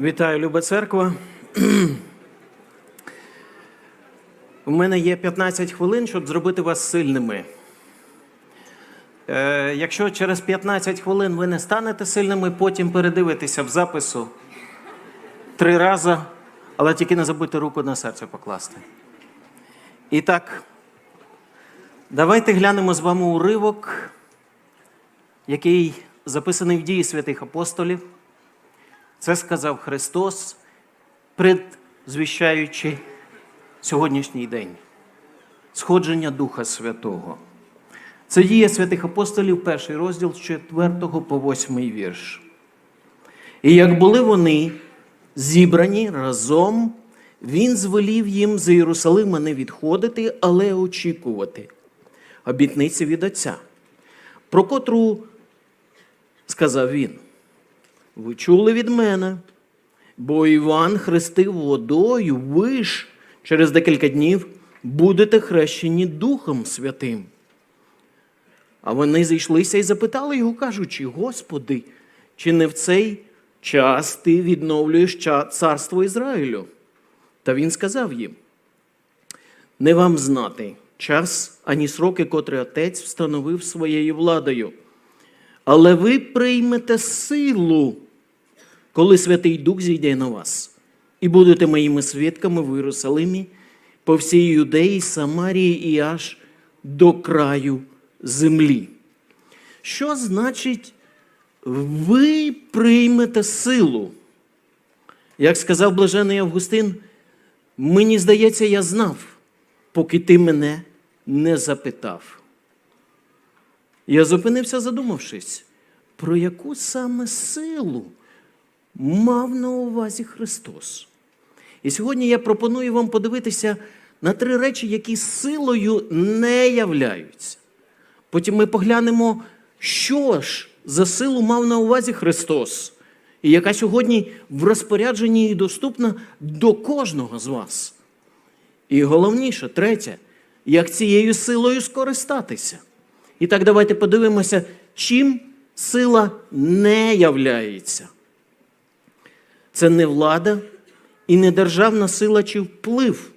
Вітаю, Люба церква. У мене є 15 хвилин, щоб зробити вас сильними. Е, якщо через 15 хвилин ви не станете сильними, потім передивитеся в запису три рази, але тільки не забудьте руку на серце покласти. І так, давайте глянемо з вами уривок, який записаний в дії святих апостолів. Це сказав Христос, предзвіщаючи сьогоднішній день. Сходження Духа Святого. Це дія святих апостолів, перший розділ з 4 по 8 вірш. І як були вони зібрані разом, він звелів їм з Єрусалима не відходити, але очікувати обітниці від Отця, про котру сказав він. Ви чули від мене, бо Іван хрестив водою, ви ж через декілька днів будете хрещені Духом Святим. А вони зійшлися і запитали його, кажучи: Господи, чи не в цей час ти відновлюєш царство Ізраїлю? Та він сказав їм: Не вам знати час ані сроки, котрі отець встановив своєю владою. Але ви приймете силу, коли Святий Дух зійде на вас, і будете моїми свідками в Єрусалимі, по всій Юдеї, Самарії і аж до краю землі. Що значить, ви приймете силу? Як сказав блажений Августин, мені здається, я знав, поки ти мене не запитав. Я зупинився, задумавшись, про яку саме силу мав на увазі Христос. І сьогодні я пропоную вам подивитися на три речі, які силою не являються. Потім ми поглянемо, що ж за силу мав на увазі Христос, і яка сьогодні в розпорядженні і доступна до кожного з вас. І головніше, третє, як цією силою скористатися. І так давайте подивимося, чим сила не являється. Це не влада і не державна сила чи вплив.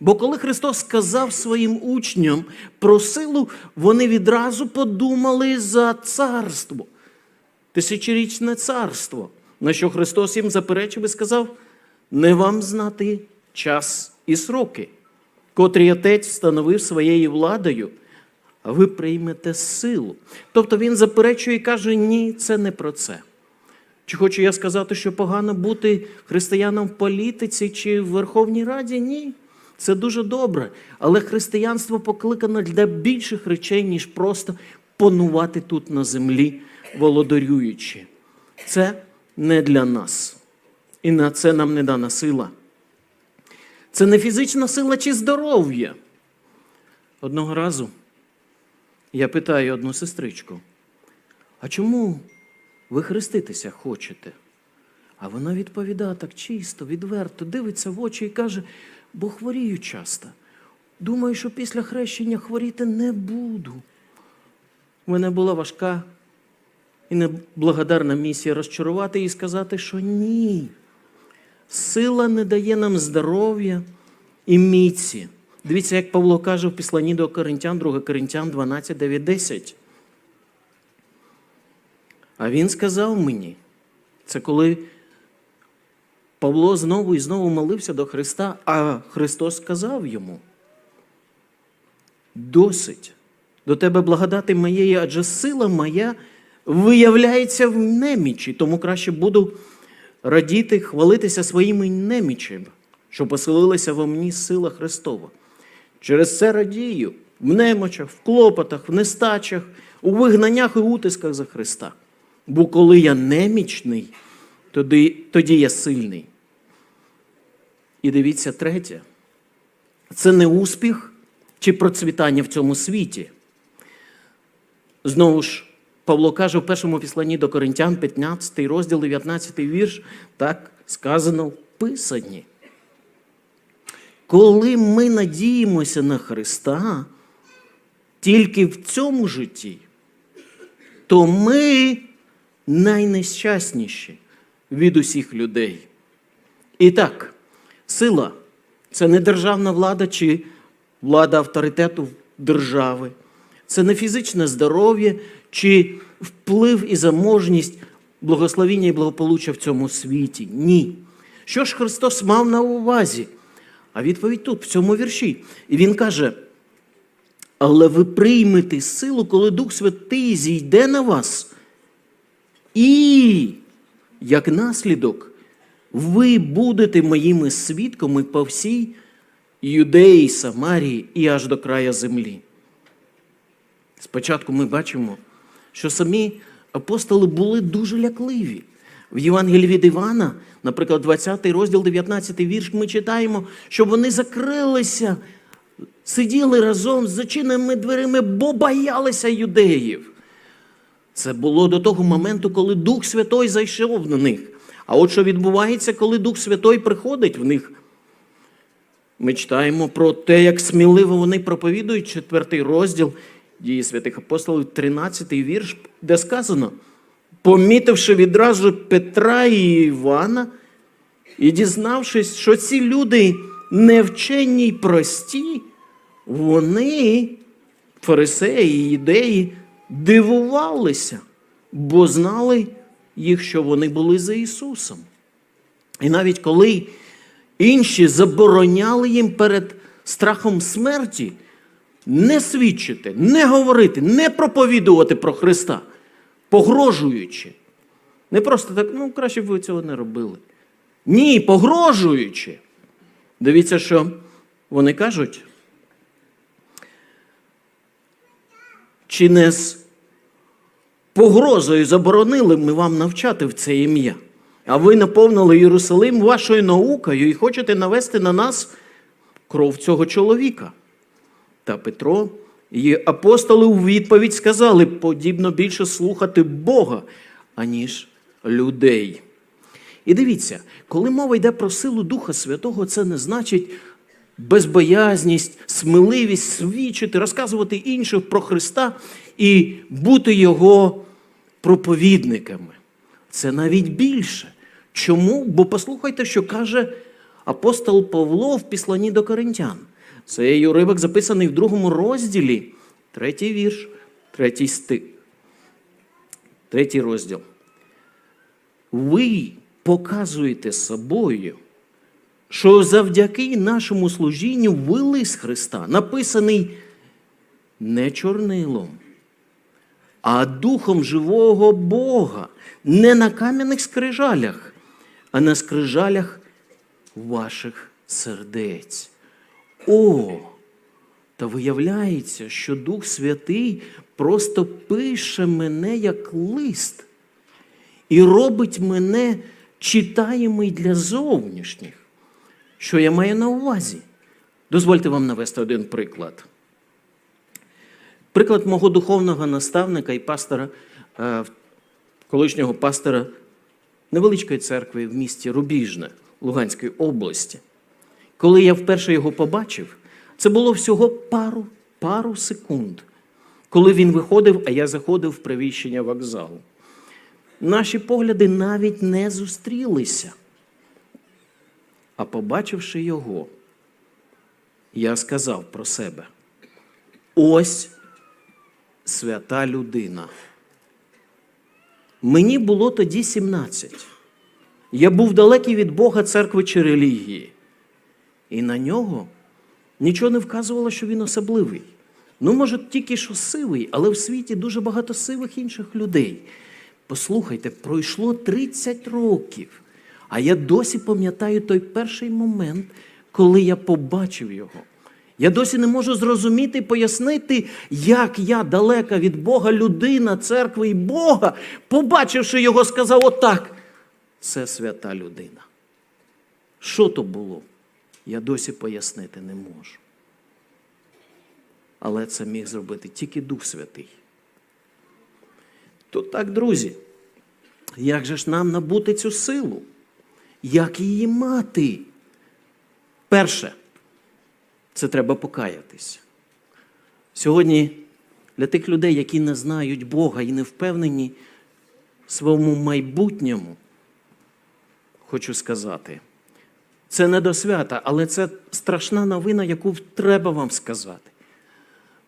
Бо коли Христос сказав своїм учням про силу, вони відразу подумали за царство, тисячорічне царство, на що Христос їм заперечив і сказав: не вам знати час і сроки, котрі отець встановив своєю владою, а ви приймете силу. Тобто він заперечує і каже: ні, це не про це. Чи хочу я сказати, що погано бути християном в політиці чи в Верховній Раді? Ні. Це дуже добре. Але християнство покликано для більших речей, ніж просто панувати тут на землі, володарюючи. Це не для нас. І на це нам не дана сила. Це не фізична сила чи здоров'я. Одного разу я питаю одну сестричку, а чому ви хреститися хочете? А вона відповідає так чисто, відверто, дивиться в очі і каже, бо хворію часто. Думаю, що після хрещення хворіти не буду. У мене була важка і неблагодарна місія розчарувати і сказати, що ні. Сила не дає нам здоров'я і міці. Дивіться, як Павло каже в післанні до Коринтян, 2 Коринтян 12, 9, 10. А він сказав мені, це коли Павло знову і знову молився до Христа, а Христос сказав йому: досить до тебе благодати моєї, адже сила моя виявляється в немічі, тому краще буду радіти, хвалитися своїми немічами, що поселилася во мені сила Христова. Через це радію в немочах, в клопотах, в нестачах, у вигнаннях і утисках за Христа. Бо коли я немічний, тоді, тоді я сильний. І дивіться, третє. Це не успіх чи процвітання в цьому світі. Знову ж, Павло каже в першому післанні до Коринтян, 15 розділ, 19 вірш, так сказано в Писанні. Коли ми надіємося на Христа тільки в цьому житті, то ми найнещасніші. від усіх людей. І так, сила це не державна влада чи влада авторитету держави, це не фізичне здоров'я чи вплив і заможність, благословіння і благополуччя в цьому світі. Ні. Що ж Христос мав на увазі? А відповідь тут, в цьому вірші. І Він каже: але ви приймете силу, коли Дух Святий зійде на вас. І, як наслідок, ви будете моїми свідками по всій Юдеї, Самарії і аж до края землі. Спочатку ми бачимо, що самі апостоли були дуже лякливі. В Євангелії від Івана, наприклад, 20 розділ, 19 вірш, ми читаємо, що вони закрилися, сиділи разом з зачиненими дверима, бо боялися юдеїв. Це було до того моменту, коли Дух Святой зайшов на них. А от що відбувається, коли Дух Святой приходить в них? Ми читаємо про те, як сміливо вони проповідують четвертий розділ дії святих апостолів, 13 вірш, де сказано, помітивши відразу Петра і Івана, і дізнавшись, що ці люди невчені й прості, вони, фарисеї ідеї, дивувалися, бо знали їх, що вони були за Ісусом. І навіть коли інші забороняли їм перед страхом смерті не свідчити, не говорити, не проповідувати про Христа, погрожуючи. Не просто так, ну краще б ви цього не робили. Ні, погрожуючи. Дивіться, що вони кажуть. Чи не з погрозою заборонили ми вам навчати в це ім'я? А ви наповнили Єрусалим вашою наукою і хочете навести на нас кров цього чоловіка. Та Петро і апостоли у відповідь сказали, подібно більше слухати Бога, аніж людей. І дивіться, коли мова йде про силу Духа Святого, це не значить безбоязність, сміливість свідчити, розказувати іншим про Христа і бути Його проповідниками. Це навіть більше. Чому? Бо послухайте, що каже апостол Павло в післанні до Коринтян. Цей уривок записаний в другому розділі, третій вірш, третій стих. Третій розділ. Ви показуєте собою, що завдяки нашому служінню ви Христа, написаний не чорнилом, а духом живого Бога, не на кам'яних скрижалях, а на скрижалях ваших сердець. О, та виявляється, що Дух Святий просто пише мене як лист і робить мене читаємий для зовнішніх. Що я маю на увазі? Дозвольте вам навести один приклад. Приклад мого духовного наставника і пастора, е, колишнього пастора невеличкої церкви в місті Рубіжне Луганської області. Коли я вперше його побачив, це було всього пару, пару секунд, коли він виходив, а я заходив в приміщення вокзалу. Наші погляди навіть не зустрілися. А побачивши його, я сказав про себе: ось свята людина. Мені було тоді 17. Я був далекий від Бога, церкви чи релігії. І на нього нічого не вказувало, що він особливий. Ну, може, тільки що сивий, але в світі дуже багато сивих інших людей. Послухайте, пройшло 30 років, а я досі пам'ятаю той перший момент, коли я побачив його. Я досі не можу зрозуміти і пояснити, як я далека від Бога, людина, церкви і Бога, побачивши його, сказав отак. Це свята людина. Що то було? Я досі пояснити не можу. Але це міг зробити тільки Дух Святий. То так, друзі, як же ж нам набути цю силу? Як її мати? Перше, це треба покаятись. Сьогодні для тих людей, які не знають Бога і не впевнені в своєму майбутньому, хочу сказати. Це не до свята, але це страшна новина, яку треба вам сказати.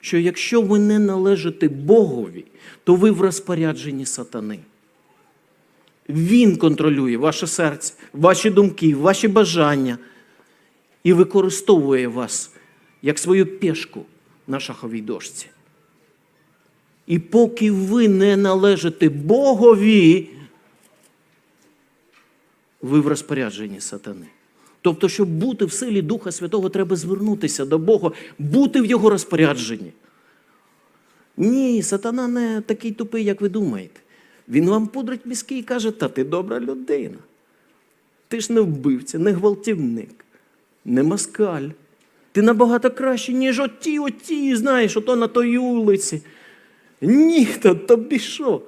Що якщо ви не належите Богові, то ви в розпорядженні сатани. Він контролює ваше серце, ваші думки, ваші бажання і використовує вас як свою пішку на шаховій дошці. І поки ви не належите Богові, ви в розпорядженні сатани. Тобто, щоб бути в силі Духа Святого, треба звернутися до Бога, бути в Його розпорядженні. Ні, сатана не такий тупий, як ви думаєте. Він вам пудрить мізки і каже, та ти добра людина. Ти ж не вбивця, не гвалтівник, не москаль. Ти набагато краще, ніж оті, оті, знаєш, ото на той вулиці. Ні, та тобі що?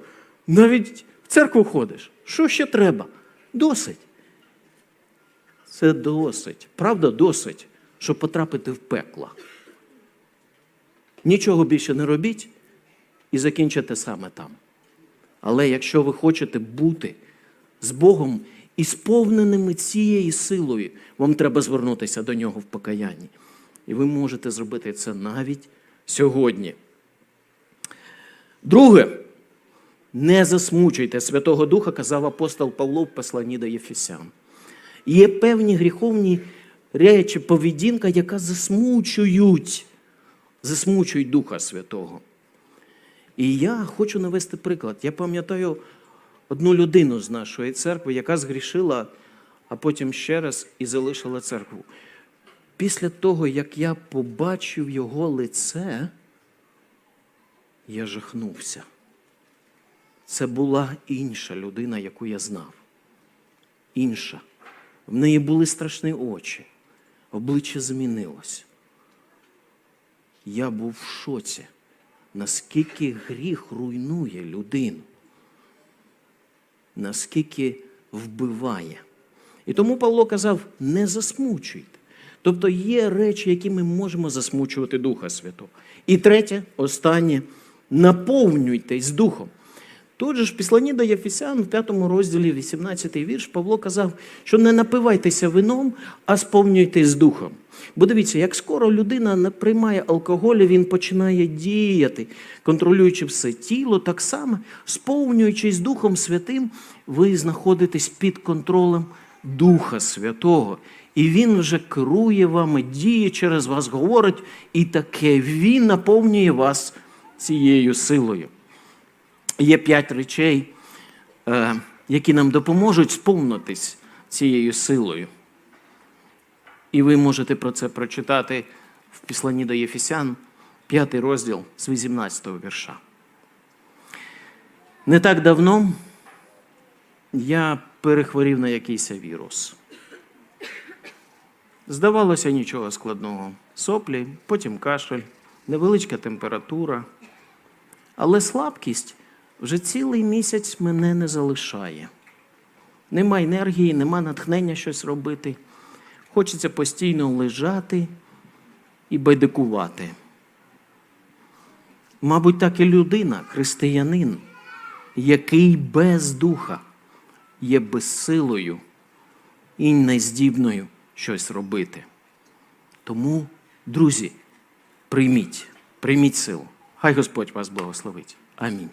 Навіть в церкву ходиш. Що ще треба? Досить. Це досить. Правда, досить, щоб потрапити в пекло. Нічого більше не робіть і закінчите саме там. Але якщо ви хочете бути з Богом і сповненими цією силою, вам треба звернутися до нього в покаянні. І ви можете зробити це навіть сьогодні. Друге, не засмучуйте Святого Духа, казав апостол Павло в посланні до Єфесян. Є певні гріховні речі, поведінка, яка засмучують, засмучують Духа Святого. І я хочу навести приклад. Я пам'ятаю одну людину з нашої церкви, яка згрішила, а потім ще раз і залишила церкву. Після того, як я побачив його лице, я жахнувся. Це була інша людина, яку я знав. Інша. В неї були страшні очі, обличчя змінилось. Я був в шоці, наскільки гріх руйнує людину, наскільки вбиває. І тому Павло казав: не засмучуйте. Тобто є речі, які ми можемо засмучувати Духа Святого. І третє, останнє, наповнюйтесь Духом. Тут же ж в до Єфесян в 5 розділі 18 вірш Павло казав, що не напивайтеся вином, а сповнюйтесь духом. Бо дивіться, як скоро людина не приймає алкоголь, він починає діяти, контролюючи все тіло, так само, сповнюючись Духом Святим, ви знаходитесь під контролем Духа Святого. І Він вже керує вами, діє через вас, говорить, і таке Він наповнює вас цією силою. Є п'ять речей, е, які нам допоможуть сповнитись цією силою. І ви можете про це прочитати в Післанні до Єфесян, п'ятий розділ з 18 вірша. Не так давно я перехворів на якийсь вірус. Здавалося, нічого складного. Соплі, потім кашель, невеличка температура. Але слабкість вже цілий місяць мене не залишає. Нема енергії, нема натхнення щось робити. Хочеться постійно лежати і байдикувати. Мабуть, так і людина, християнин, який без духа є безсилою і нездібною щось робити. Тому, друзі, прийміть, прийміть силу. Хай Господь вас благословить. Амінь.